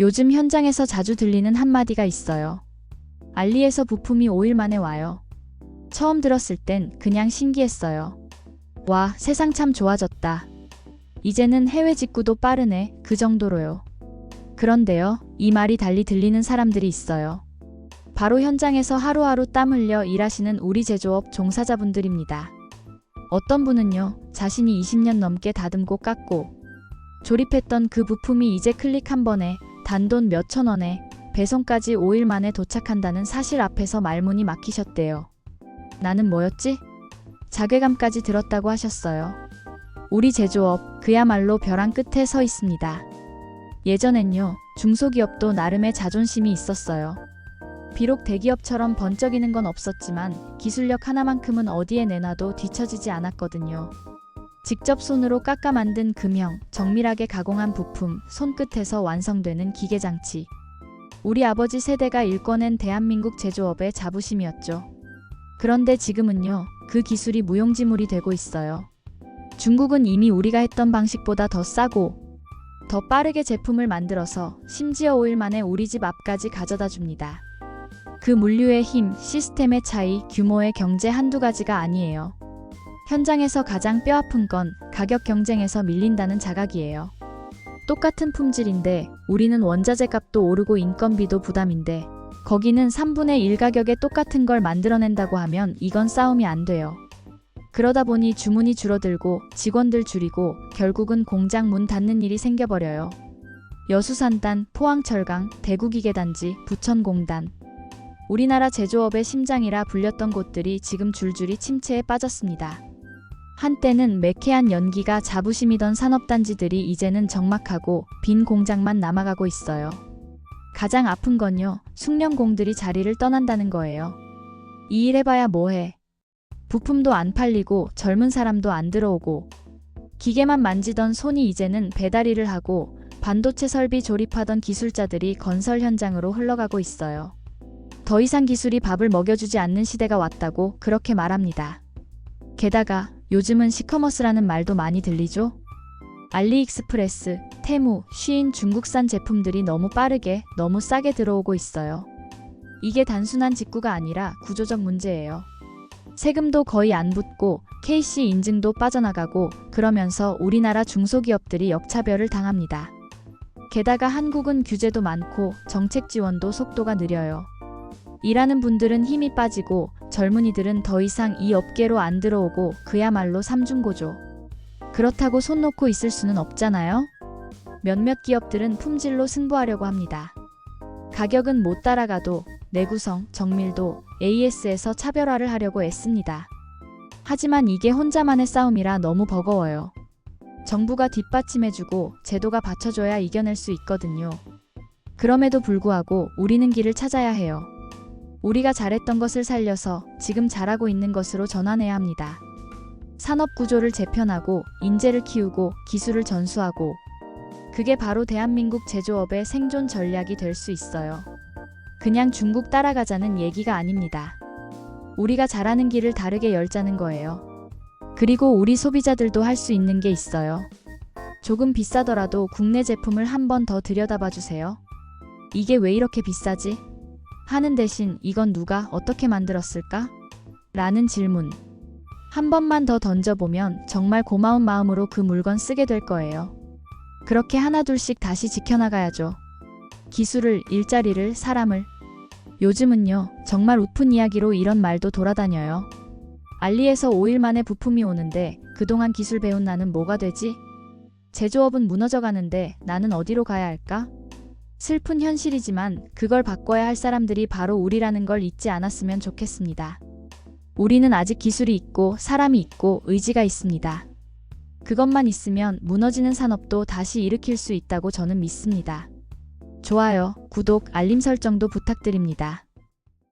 요즘 현장에서 자주 들리는 한마디가 있어요. 알리에서 부품이 5일 만에 와요. 처음 들었을 땐 그냥 신기했어요. 와, 세상 참 좋아졌다. 이제는 해외 직구도 빠르네. 그 정도로요. 그런데요, 이 말이 달리 들리는 사람들이 있어요. 바로 현장에서 하루하루 땀 흘려 일하시는 우리 제조업 종사자분들입니다. 어떤 분은요, 자신이 20년 넘게 다듬고 깎고 조립했던 그 부품이 이제 클릭 한 번에 단돈 몇천 원에 배송까지 5일 만에 도착한다는 사실 앞에서 말문이 막히셨대요. 나는 뭐였지? 자괴감까지 들었다고 하셨어요. 우리 제조업 그야말로 벼랑 끝에 서 있습니다. 예전엔요, 중소기업도 나름의 자존심이 있었어요. 비록 대기업처럼 번쩍이는 건 없었지만 기술력 하나만큼은 어디에 내놔도 뒤처지지 않았거든요. 직접 손으로 깎아 만든 금형, 정밀하게 가공한 부품, 손끝에서 완성되는 기계장치. 우리 아버지 세대가 일궈낸 대한민국 제조업의 자부심이었죠. 그런데 지금은요, 그 기술이 무용지물이 되고 있어요. 중국은 이미 우리가 했던 방식보다 더 싸고, 더 빠르게 제품을 만들어서 심지어 5일 만에 우리 집 앞까지 가져다 줍니다. 그 물류의 힘, 시스템의 차이, 규모의 경제 한두 가지가 아니에요. 현장에서 가장 뼈아픈 건 가격 경쟁에서 밀린다는 자각이에요. 똑같은 품질인데 우리는 원자재 값도 오르고 인건비도 부담인데 거기는 3분의 1 가격에 똑같은 걸 만들어낸다고 하면 이건 싸움이 안 돼요. 그러다 보니 주문이 줄어들고 직원들 줄이고 결국은 공장 문 닫는 일이 생겨버려요. 여수산단, 포항철강, 대구기계단지, 부천공단. 우리나라 제조업의 심장이라 불렸던 곳들이 지금 줄줄이 침체에 빠졌습니다. 한때는 매캐한 연기가 자부심이던 산업단지들이 이제는 적막하고 빈 공장만 남아가고 있어요. 가장 아픈 건요, 숙련공들이 자리를 떠난다는 거예요. 이 일 해봐야 뭐해. 부품도 안 팔리고 젊은 사람도 안 들어오고 기계만 만지던 손이 이제는 배달 일을 하고 반도체 설비 조립하던 기술자들이 건설 현장으로 흘러가고 있어요. 더 이상 기술이 밥을 먹여주지 않는 시대가 왔다고 그렇게 말합니다. 게다가 요즘은 시커머스라는 말도 많이 들리죠? 알리익스프레스, 테무, 쉬인 중국산 제품들이 너무 빠르게, 너무 싸게 들어오고 있어요. 이게 단순한 직구가 아니라 구조적 문제예요. 세금도 거의 안 붙고 KC 인증도 빠져나가고 그러면서 우리나라 중소기업들이 역차별을 당합니다. 게다가 한국은 규제도 많고 정책 지원도 속도가 느려요. 일하는 분들은 힘이 빠지고 젊은이들은 더 이상 이 업계로 안 들어오고 그야말로 삼중고조. 그렇다고 손 놓고 있을 수는 없잖아요? 몇몇 기업들은 품질로 승부하려고 합니다. 가격은 못 따라가도 내구성, 정밀도 AS에서 차별화를 하려고 애씁니다. 하지만 이게 혼자만의 싸움이라 너무 버거워요. 정부가 뒷받침해주고 제도가 받쳐줘야 이겨낼 수 있거든요. 그럼에도 불구하고 우리는 길을 찾아야 해요. 우리가 잘했던 것을 살려서 지금 잘하고 있는 것으로 전환해야 합니다. 산업 구조를 재편하고 인재를 키우고 기술을 전수하고 그게 바로 대한민국 제조업의 생존 전략이 될 수 있어요. 그냥 중국 따라가자는 얘기가 아닙니다. 우리가 잘하는 길을 다르게 열자는 거예요. 그리고 우리 소비자들도 할 수 있는 게 있어요. 조금 비싸더라도 국내 제품을 한 번 더 들여다봐 주세요. 이게 왜 이렇게 비싸지? 하는 대신 이건 누가 어떻게 만들었을까? 라는 질문. 한 번만 더 던져보면 정말 고마운 마음으로 그 물건 쓰게 될 거예요. 그렇게 하나둘씩 다시 지켜나가야죠. 기술을, 일자리를, 사람을. 요즘은요, 정말 웃픈 이야기로 이런 말도 돌아다녀요. 알리에서 5일 만에 부품이 오는데 그동안 기술 배운 나는 뭐가 되지? 제조업은 무너져 가는데 나는 어디로 가야 할까? 슬픈 현실이지만 그걸 바꿔야 할 사람들이 바로 우리라는 걸 잊지 않았으면 좋겠습니다. 우리는 아직 기술이 있고 사람이 있고 의지가 있습니다. 그것만 있으면 무너지는 산업도 다시 일으킬 수 있다고 저는 믿습니다. 좋아요, 구독, 알림 설정도 부탁드립니다.